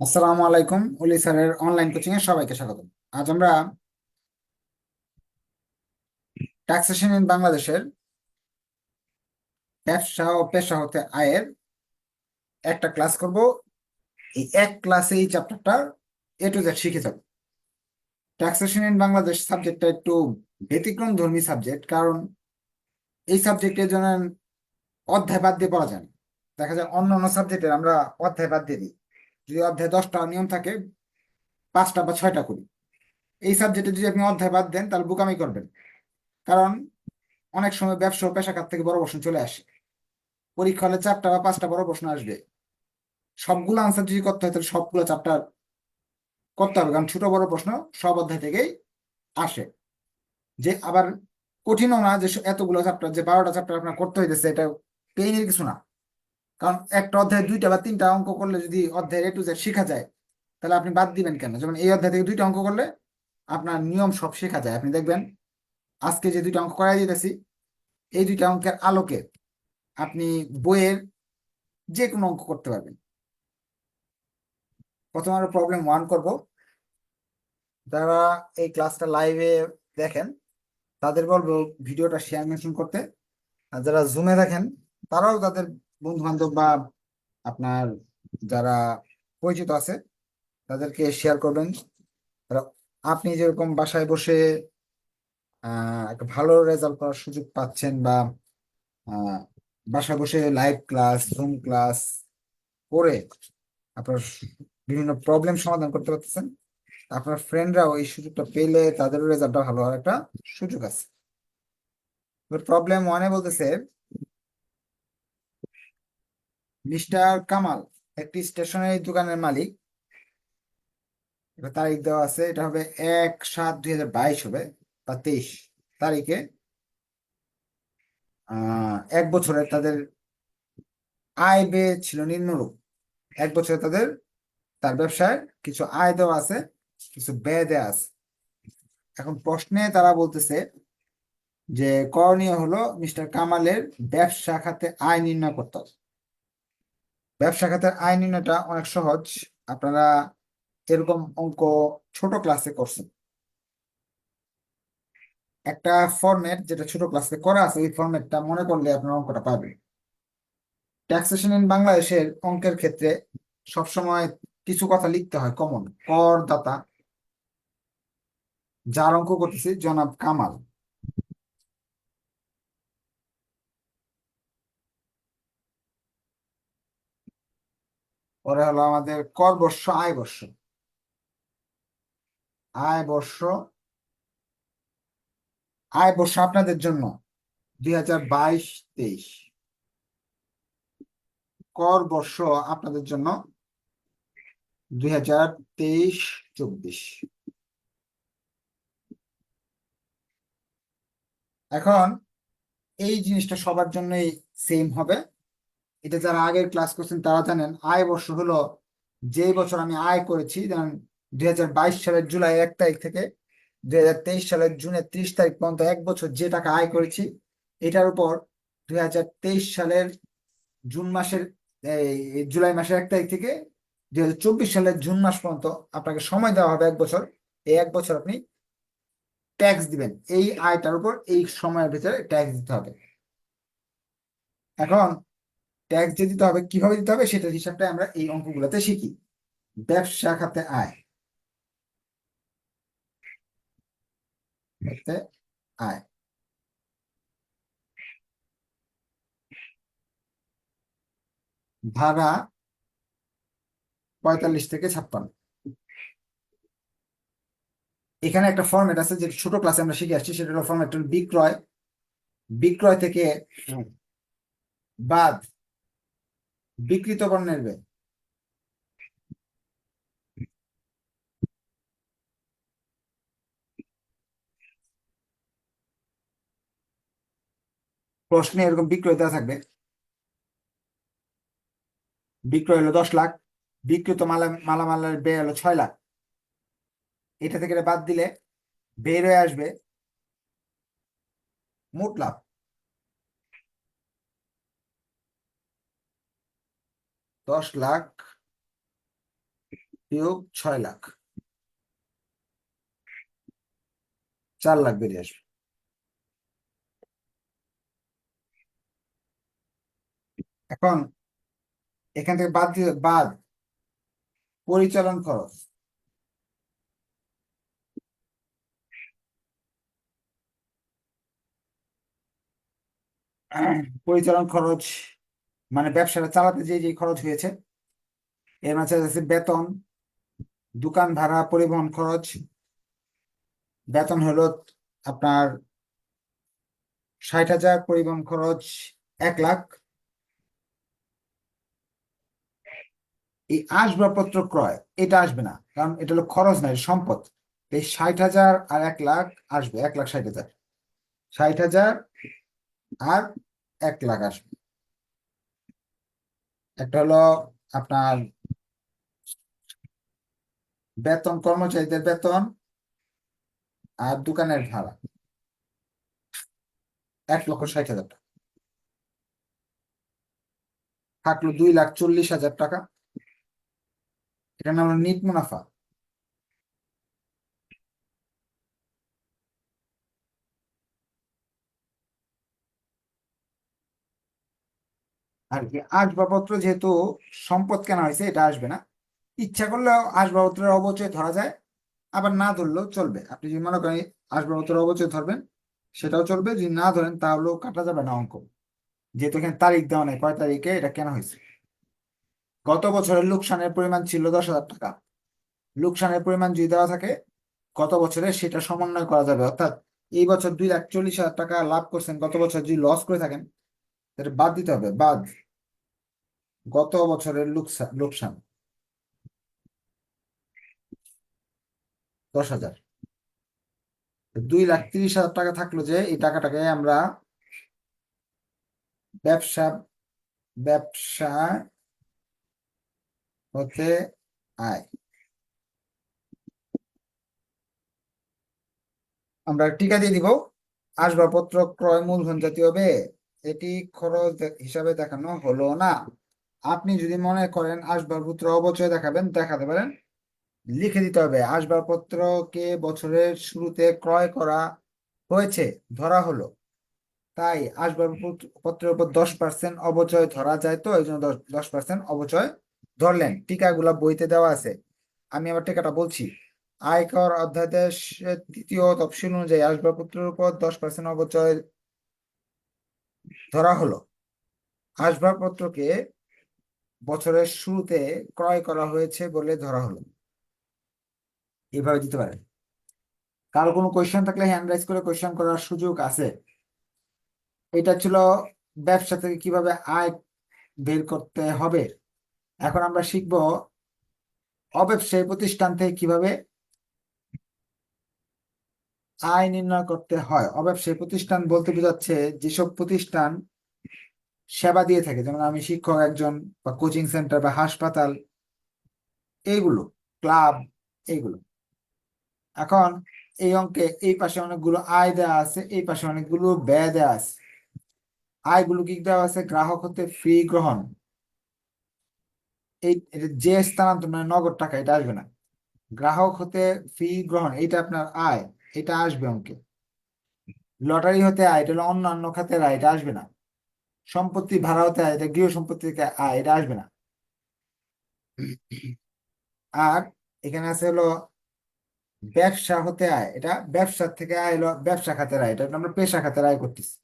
আসসালামু আলাইকুম অলি স্যারের অনলাইন কোচিং এ সবাইকে স্বাগত আজ আমরা ট্যাক্সেশন ইন বাংলাদেশের ব্যবসা ও পেশা হতে আয়ের একটা ক্লাস করব। এই এক ক্লাসে এই চ্যাপ্টারটা এ টু জেড শিখে যাব। ট্যাক্সেশন ইন বাংলাদেশ সাবজেক্টটা একটু ব্যতিক্রম ধর্মী সাবজেক্ট কারণ এই সাবজেক্টের জন্য অধ্যায় বাদ দিয়ে পড়া যায় না। দেখা যায় অন্য অন্য সাবজেক্টের আমরা অধ্যায় বাদ দিয়ে দিই। যদি অধ্যায় দশটা নিয়ম থাকে, পাঁচটা বা ছয়টা করি। এই সাবজেক্টে যদি আপনি অধ্যায় বাদ দেন, তাহলে বোকামি করবেন। কারণ অনেক সময় ব্যবসা ও পেশাখাত থেকে বড় প্রশ্ন চলে আসে। পরীক্ষা হলে চারটা বা পাঁচটা বড় প্রশ্ন আসবে। সবগুলো আনসার যদি করতে হয়, তাহলে সবগুলো চ্যাপ্টার করতে হবে। কারণ ছোট বড় প্রশ্ন সব অধ্যায় থেকেই আসে। যে আবার কঠিনও না যে এতগুলো চ্যাপ্টার যে বারোটা চ্যাপ্টার আপনার করতে হইতেছে, এটা পেইনের কিছু না। কারণ একটা অধ্যায় দুইটা বা তিনটা অঙ্ক করলে যদি অধ্যায় এ টু জেড শেখা যায়, তাহলে আপনি বাদ দিবেন কেন? যেমন এই অধ্যায় থেকে দুইটা অঙ্ক করলে আপনার নিয়ম সব শেখা যায়। আপনি দেখবেন আজকে যে দুইটা অঙ্ক করাই দিতেছি, এই দুইটা অঙ্কের আলোকে আপনি বইয়ের যে কোনো অঙ্ক করতে পারবেন। প্রথম আরও প্রবলেম ওয়ান করব। যারা এই ক্লাসটা লাইভে দেখেন, তাদের বলব ভিডিওটা শেয়ার মেনশন করতে। আর যারা জুমে দেখেন, তারাও তাদের বন্ধু বান্ধব বা আপনার যারা পরিচিত আছে, তাদেরকে শেয়ার করবেন। আপনি যেরকম বাসায় বসে একটা ভালো রেজাল্ট করার সুযোগ পাচ্ছেন বা বাসায় বসে লাইভ ক্লাস জুম ক্লাস করে আপনার বিভিন্ন প্রবলেম সমাধান করতে পারতেছেন, আপনার ফ্রেন্ডরাও এই সুযোগটা পেলে তাদেরও রেজাল্টটা ভালো হওয়ার একটা সুযোগ আছে। প্রবলেম ওয়ানে বলতেছে মিস্টার কামাল, একটি স্টেশনারি দোকানের মালিক। তারিখ দেওয়া আছে, এটা হবে এক সাত দুই হাজার বাইশ হবে, বা তেইশ তারিখে। এক বছরে তাদের আয় ব্যয় ছিল নিম্নরূপ। এক বছরে তাদের, তার ব্যবসায় কিছু আয় দেওয়া আছে, কিছু ব্যয় দেওয়া আছে। এখন প্রশ্নে তারা বলতেছে যে করণীয় হলো মিস্টার কামালের ব্যবসা খাতে আয় নির্ণয় করতে হবে। ব্যবসা খাতের আয় নির্ণয়টা অনেক সহজ। আপনারা এরকম অঙ্ক ছোট ক্লাসে করছেন। একটা ফরম্যাট যেটা ছোট ক্লাসে করা আছে ওই ফরম্যাটটা মনে করলে আপনার অঙ্কটা পাবে ট্যাক্সেশন ইন বাংলাদেশের অঙ্কের ক্ষেত্রে সবসময় কিছু কথা লিখতে হয় কমন করদাতা যার অঙ্ক করতেছি জনাব কামাল। পরে হলো আমাদের কর বর্ষ, আয় বর্ষ। আয় বর্ষ আয় বর্ষ আপনাদের জন্য। দুই হাজার বাইশ, তেইশ। কর বর্ষ আপনাদের জন্য দুই হাজার তেইশ, চব্বিশ। এখন এই জিনিসটা সবার জন্যই সেম হবে। এটা যারা আগের ক্লাস করছেন তারা জানেন, আয় বর্ষ হলো যে বছর আমি আয় করেছি, যেমন দুই হাজার বাইশ সালের জুলাই এক তারিখ থেকে দু হাজার তেইশ সালের জুনের ত্রিশ তারিখ পর্যন্ত এক বছর যে টাকা আয় করেছি, এটার উপর দুই হাজার তেইশ সালের জুন মাসের জুলাই মাসের এক তারিখ থেকে দুই হাজার চব্বিশ সালের জুন মাস পর্যন্ত আপনাকে সময় দেওয়া হবে এক বছর, এই এক বছর আপনি ট্যাক্স দিবেন। এই আয়টার উপর এই সময়ের ভিতরে ট্যাক্স দিতে হবে। এখন ট্যাক্স যে দিতে হবে কীভাবে দিতে হবে সেটার হিসাবটা আমরা এই অঙ্কগুলোতে শিখি। ব্যবসা খাতে আয়। আয়। ভাড়া পঁয়তাল্লিশ থেকে ছাপ্পান্ন। এখানে একটা ফর্মেট আছে যে ছোট ক্লাসে আমরা শিখে আসছি সেটা হলো ফর্মেট বিক্রয়। বিক্রয় থেকে বাদ বিকৃত পণ্যের ব্যয় প্রশ্নে এরকম বিক্রয় দেওয়া থাকবে। বিক্রয় হলো দশ লাখ বিক্রিত মালা, মালামালের ব্যয় হলো ছয় লাখ। এটা থেকে বাদ দিলে বের হয়ে আসবে মোট লাভ। দশ লাখ বিয়োগ ছয় লাখ। চার লাখ বেরিয়ে আসবে। এখন এখান থেকে বাদ দিয়ে, বাদ। পরিচালন খরচ পরিচালন খরচ মানে ব্যবসাটা চালাতে যে যে খরচ হয়েছে, এর মাঝে আছে বেতন, দোকান ভাড়া, পরিবহন খরচ। বেতন হলো আপনার ষাট হাজার, পরিবহন খরচ এক লাখ। এই আসবাবপত্র ক্রয়, এটা আসবে না, কারণ এটা হলো খরচ না, এটা সম্পদ। এই ষাট হাজার আর এক লাখ আসবে, এক লাখ ষাট হাজার। ষাট হাজার আর এক লাখ আসবে। একটা হলো আপনার বেতন, কর্মচারীদের বেতন আর দোকানের ভাড়া। এক লক্ষ ষাট হাজার টাকা। থাকল দুই লাখ চল্লিশ হাজার টাকা। এটা নাম হলো নিট মুনাফা। আর কি, আসবাবপত্র যেহেতু সম্পদ কেনা হয়েছে, এটা আসবে না। ইচ্ছা করলেও আসবাবপত্রের অবচয় ধরা যায়, আবার না ধরলেও চলবে। আপনি যদি মনে করেন আসবাবপত্রের অবচয় ধরবেন, সেটাও চলবে, যদি না ধরেন তাহলেও কাটা যাবে না অঙ্ক। যেহেতু এখানে তারিখ দেওয়া নেই, কয় তারিখে এটা কেনা হয়েছে। গত বছরের লোকসানের পরিমাণ ছিল দশ হাজার টাকা। লোকসানের পরিমাণ যদি দেওয়া থাকে, গত বছরে সেটা সমন্বয় করা যাবে। অর্থাৎ এই বছর দুই লাখ চল্লিশ হাজার টাকা লাভ করছেন, গত বছর যদি লস করে থাকেন তাহলে বাদ দিতে হবে, বাদ। গত বছরের লোকসান লোকসান। দশ হাজার। দুই লাখ তিরিশ হাজার টাকা থাকল যে, এই টাকাটাকে আমরা ব্যবসা ব্যবসা হতে আয়। আমরা টিকা দিয়ে দিব। আসবাবপত্র, ক্রয়, মূলধন জাতীয় হবে এটি খরচ হিসাবে দেখানো হলো না। আপনি যদি মনে করেন আসবাবপত্র অবচয় দেখাবেন, দেখাতে পারেন। লিখে দিতে হবে, আসবাবপত্রকে বছরের শুরুতে ক্রয় করা হয়েছে, ধরা হলো। তাই আসবাবপত্রের উপর দশ পার্সেন্ট অবচয় ধরা যায় তো, এই জন্য দশ পার্সেন্ট অবচয় ধরলেন। টিকাগুলা বইতে দেওয়া আছে। আমি আবার টিকাটা বলছি। আয়কর অধ্যাদেশের তৃতীয় তফসিল অনুযায়ী আসবাবপত্রের উপর দশ পার্সেন্ট অবচয় ধরা হলো। আসবাবপত্রকে বছরের শুরুতে ক্রয় করা হয়েছে বলে ধরা হলো। এভাবে দিতে পারেন কারও কোনো কোয়েশ্চেন থাকলে হ্যান্ড রাইজ করে কোয়েশ্চেন করার সুযোগ আছে। এটা ছিল ব্যবসা থেকে কীভাবে আয় বের করতে হবে। এখন আমরা শিখব অব্যবসায়ী প্রতিষ্ঠান থেকে কীভাবে আয় নির্ণয় করতে হয়। অব্যবসায়ী প্রতিষ্ঠান বলতে বোঝাচ্ছে যেসব প্রতিষ্ঠান সেবা দিয়ে থাকে, যেমন আমি শিক্ষক একজন বা কোচিং সেন্টার বা হাসপাতাল, এইগুলো ক্লাব এইগুলো। এখন এই অঙ্কে এই পাশে অনেকগুলো আয় দেওয়া আছে, এই পাশে অনেকগুলো ব্যয় দেওয়া আছে। আয়গুলো কি দেওয়া আছে? গ্রাহক হতে ফি গ্রহণ। এই যে স্থানান্তর মানে নগদ টাকা, এটা আসবে না। গ্রাহক হতে ফি গ্রহণ এটা আপনার আয়। এটা আসবে অঙ্কে। লটারি হতে আয়, এটা হলো অন্যান্য খাতের আয়, এটা আসবে না। সম্পত্তি ভাড়া হতে আয়, এটা গৃহ সম্পত্তি আয়, এটা আসবে না। আর এখানে আছে হলো ব্যবসা হতে আয়, এটা ব্যবসার থেকে আয় হলো ব্যবসা খাতের আয়, এটা আমরা পেশা খাতের আয় করতেছি।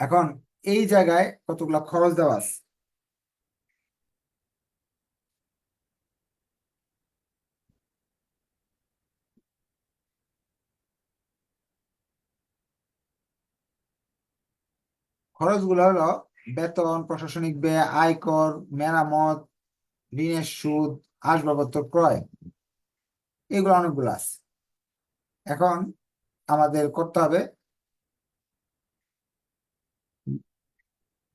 এখন এই জায়গায় কতগুলা খরচ দেওয়া আছে? খরচগুলো হলো বেতন, প্রশাসনিক ব্যয়, আয়কর, মেরামত, ঋণের সুদ, আসবাবপত্র ক্রয়। এগুলো অনেকগুলো আছে। এখন আমাদের করতে হবে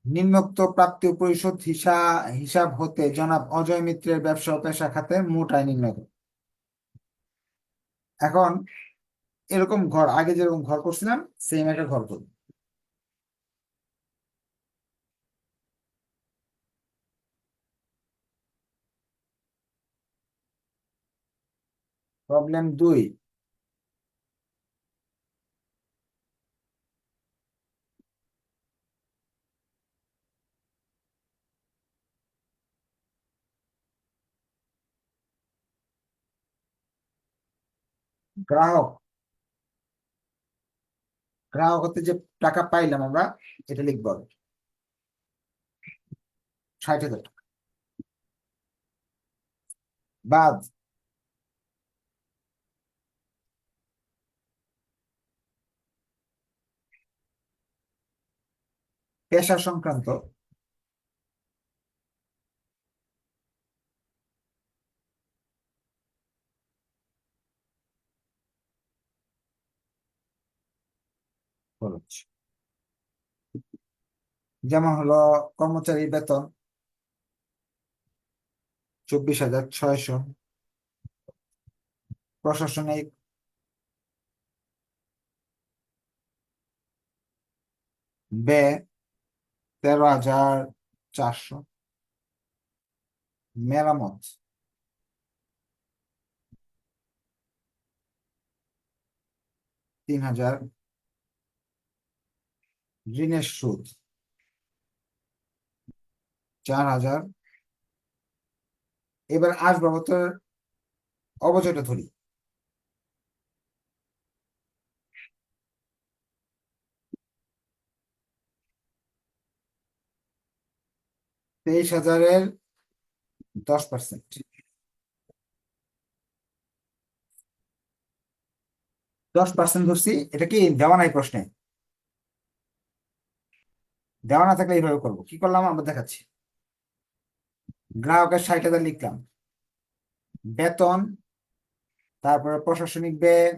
নিম্নোক্ত প্রাপ্তি পরিশোধ হিসাব হিসাব হতে জনাব অজয় মিত্রের ব্যবসা ও পেশা খাতে মোট আয় নির্ণয়। এখন এরকম ঘর, আগে যেরকম ঘর করছিলাম সেম একটা ঘর করুন প্রবলেম দুই। গ্রাহক। গ্রাহক হতে যে টাকা পাইলাম আমরা, এটা লিখব। ষাট হাজার টাকা। বাদ। পেশা সংক্রান্ত। যেমন হলো কর্মচারী বেতন চব্বিশ হাজার ছয়শো। প্রশাসনিক ব্যয় তেরো হাজার চারশো। মেরামত। তিন হাজার। ঋণের সুদ। চার হাজার। এবার আসবাবপত্রের অবচয়টা ধরি। তেইশ হাজারের দশ পার্সেন্ট দশ পার্সেন্ট ধরছি এটা কি দেওয়া নাই প্রশ্নে? দেওয়া না থাকলে এইভাবে করব। কি করলাম? আমরা দেখাচ্ছি। গ্রাহকের ষাট হাজার লিখলাম। বেতন, তারপরে প্রশাসনিক ব্যয়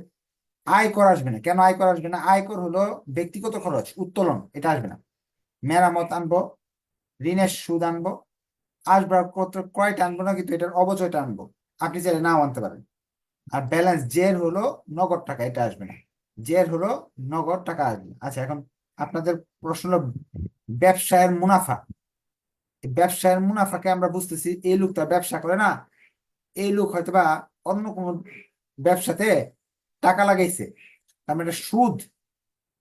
আয় কর আসবে না। কেন আয় কর আসবে না? আয়কর হলো ব্যক্তিগত খরচ, উত্তোলন, এটা আসবে না। মেরামত আনব। ঋণের সুদ আনব। আসবাবপত্র ক্রয়টা আনব না, কিন্তু এটার অবচয়টা আনব। আপনি চাইলে নাও আনতে পারেন। আর ব্যালেন্স জের হলো নগদ টাকা, এটা আসবে না। জের হলো নগদ টাকা আসবে। আচ্ছা এখন আপনাদের প্রশ্ন হলো ব্যবসায়ের মুনাফা। ব্যবসায়ের মুনাফাকে আমরা বুঝতেছি, এই লোক লোকটা ব্যবসা করে না। এই লোক হয়তো বা অন্য কোনো ব্যবসাতে টাকা লাগাইছে। তার মানে সুদ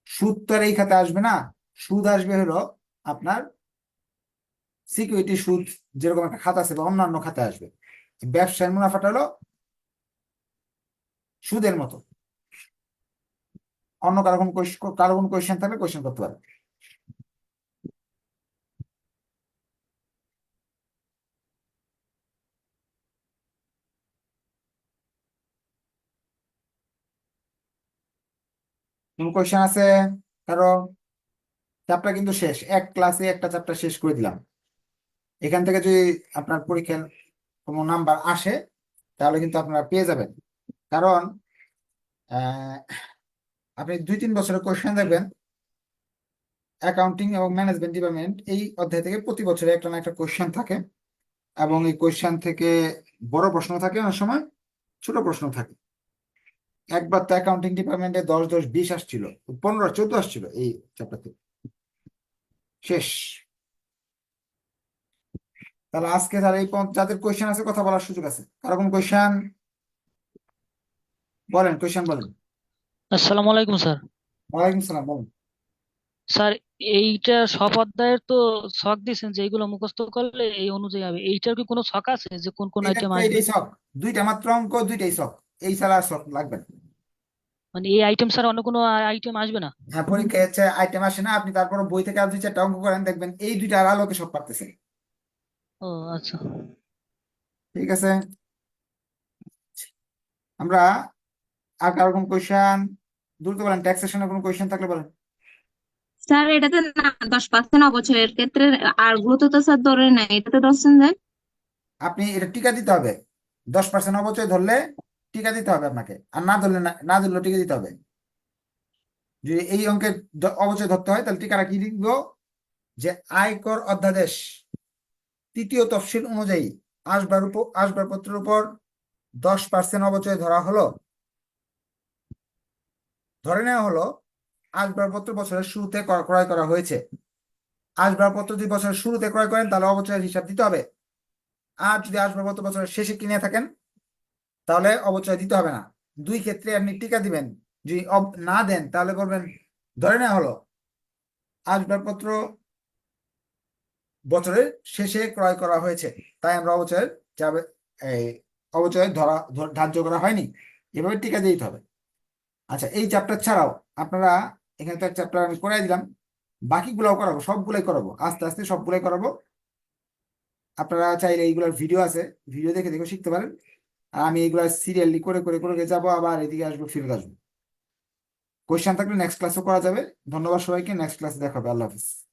সুদ তো আর এই খাতে আসবে না। সুদ আসবে হলো আপনার সিকিউরিটি সুদ যেরকম একটা খাতা আছে বা অন্যান্য খাতে আসবে। ব্যবসায়ের মুনাফাটা হলো সুদের মতো। অন্য কারও কোনো কারও কোনো কোয়েশ্চেন থাকলে কোয়েশ্চেন করতে পারে কোন কোয়েশ্চেন আছে? কারও চ্যাপ্টার কিন্তু শেষ। এক ক্লাসে একটা চ্যাপ্টার শেষ করে দিলাম। এখান থেকে যদি আপনার পরীক্ষার কোনো নাম্বার আসে, তাহলে কিন্তু আপনারা পেয়ে যাবেন। কারণ আপনি দুই তিন বছরের কোয়েশ্চেন দেখবেন অ্যাকাউন্টিং এবং ম্যানেজমেন্ট ডিপার্টমেন্ট এই অধ্যায় থেকে প্রতি বছরে একটা না একটা কোয়েশ্চেন থাকে এবং এই কোয়েশ্চেন থেকে বড় প্রশ্ন থাকে, অনেক সময় ছোট প্রশ্ন থাকে। একবার তো অ্যাকাউন্টিং ডিপার্টমেন্টে দশ দশ বিশ আসছিল, পনেরো চোদ্দ আসছিল এই চ্যাপ্টার থেকে। শেষ। তাহলে আজকে যারা এই যাদের কোয়েশ্চেন আছে কথা বলার সুযোগ আছে। কারও কোন কোয়েশ্চেন বলেন কোয়েশ্চেন বলেন। আসসালামু আলাইকুম স্যার। ওয়ালাইকুম সালাম বলেন। স্যার এইটা সব অধ্যায়ের তো ছক দিয়েছেন যে এইগুলো মুখস্থ করলে এই অনুযায়ী হবে। এইটার কি কোনো ছক আছে যে কোন কোন আইটেম আসবে? শখ। দুইটা মাত্র অঙ্ক দুইটাই শখ। এই ছাড়া আর শখ লাগবে না। মানে এই আইটেম স্যার অন্য কোনো আইটেম আসবে না? হ্যাঁ পরীক্ষায় হচ্ছে আইটেম আসে না। আপনি তারপর বই থেকে দুই চারটা অঙ্ক করেন দেখবেন এই দুইটা আর আলোকে সব পারতেছেন ও আচ্ছা। ঠিক আছে। আমরা আর কারও কোন কোয়েশ্চেন দ্রুত বলেন ট্যাক্সেশনের কোনো কোয়েশ্চেন থাকলে বলেন। স্যার এটাতে না দশ পার্সেন্ট অবচয়ের ক্ষেত্রে আর গুলোতে তো স্যার ধরে নাই এটাতে ধরছেন যে আপনি এটা টিকা দিতে হবে। দশ পার্সেন্ট অবচয় ধরলে টিকা দিতে হবে আপনাকে। আর না ধরলে না না ধরলে টিকা দিতে হবে। যদি এই অঙ্কের অবচয় ধরতে হয় তাহলে টিকাটা কি লিখব? যে আয়কর অধ্যাদেশ তৃতীয় তফসিল অনুযায়ী আসবার উপর, আসবাবপত্রের উপর দশ পার্সেন্ট অবচয় ধরা হলো। ধরে নেওয়া হলো, আসবাবপত্র বছরের শুরুতে ক্রয় করা হয়েছে। আসবাবপত্র যদি বছরের শুরুতে ক্রয় করেন, তাহলে অবচয়ের হিসাব দিতে হবে। আর যদি আসবাবপত্র বছরের শেষে কিনে থাকেন, তাহলে অবচয় দিতে হবে না। দুই ক্ষেত্রে আপনি টিকা দিবেন। যদি না দেন, তাহলে বলবেন, ধরে নেওয়া হলো, আসবাবপত্র বছরের শেষে ক্রয় করা হয়েছে। তাই আমরা অবচয়ের যাবে, এই অবচয় ধরা ধার্য করা হয়নি। এভাবে টিকা দিতে হবে। আচ্ছা এই চ্যাপ্টার ছাড়াও আপনারা এখানে তো এক চ্যাপ্টার আমি করাই দিলাম। বাকিগুলোও করাবো, সবগুলোই করাবো, আস্তে আস্তে সবগুলোই করাবো। আপনারা চাইলে এইগুলোর ভিডিও আছে ভিডিও দেখে দেখে শিখতে পারেন। আর আমি এইগুলো সিরিয়ালি করে করে করে যাব, আবার এদিকে আসব ফিরে আসব। কোয়েশ্চেন থাকলে নেক্সট ক্লাসও করা যাবে। ধন্যবাদ সবাইকে নেক্সট ক্লাসে দেখা হবে আল্লাহ হাফিজ।